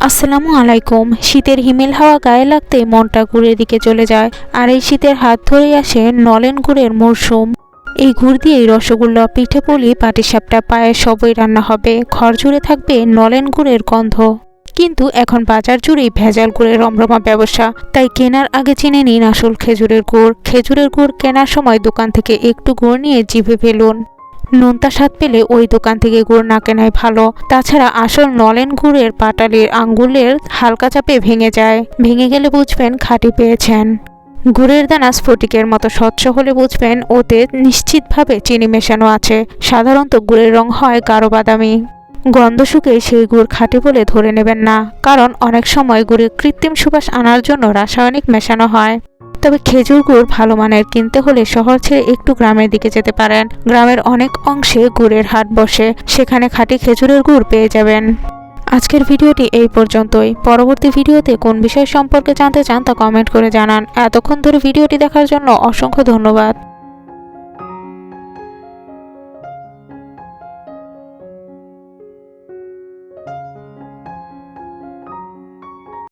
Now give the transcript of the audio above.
আসসালামু আলাইকুম। শীতের হিমেল হাওয়া গায়ে লাগতে মনটা গুড়ের দিকে চলে যায়। আর এই শীতের হাত ধরে আসে নলেন গুড়ের মরশুম এই গুড় দিয়েই রসগোল্লা পিঠে পুলি পাটিসাপটা পায়ে সবই রান্না হবে। ঘর জুড়ে থাকবে নলেন গুড়ের গন্ধ। কিন্তু এখন বাজার জুড়েই ভেজাল গুড়ের রমরমা ব্যবসা। তাই কেনার আগে চিনে নিন আসল খেজুরের গুড়। খেজুরের গুড় কেনার সময় দোকান থেকে একটু গুড় নিয়ে জিভে ফেলুন। নোনতা স্বাদ পেলে ওই দোকান থেকে গুড় না কেনাই ভালো। তাছাড়া আসল নলেন গুড়ের পাটালির আঙ্গুলের হালকা চাপে ভেঙে যায়। ভেঙে গেলে বুঝবেন খাঁটি পেয়েছেন। গুড়ের দানা স্ফটিকের মতো স্বচ্ছ হলে বুঝবেন ওতে নিশ্চিতভাবে চিনি মেশানো আছে। সাধারণত গুড়ের রং হয় গাঢ় বাদামি। গন্ধ শুকে সেই গুড় খাঁটি বলে ধরে নেবেন না, কারণ অনেক সময় গুড়ে কৃত্রিম সুবাস আনার জন্য রাসায়নিক মেশানো হয়। তবে খেজুর গুড় ভালো মানের কিনতে হলে শহর ছেড়ে একটু গ্রামের দিকে যেতে পারেন। গ্রামের অনেক অংশে গুড়ের হাট বসে, সেখানে খাঁটি খেজুরের গুড় পেয়ে যাবেন। আজকের ভিডিওটি এই পর্যন্তই। পরবর্তী ভিডিওতে কোন বিষয় সম্পর্কে জানতে চান তা কমেন্ট করে জানান। এতক্ষণ ধরে ভিডিওটি দেখার জন্য অসংখ্য ধন্যবাদ।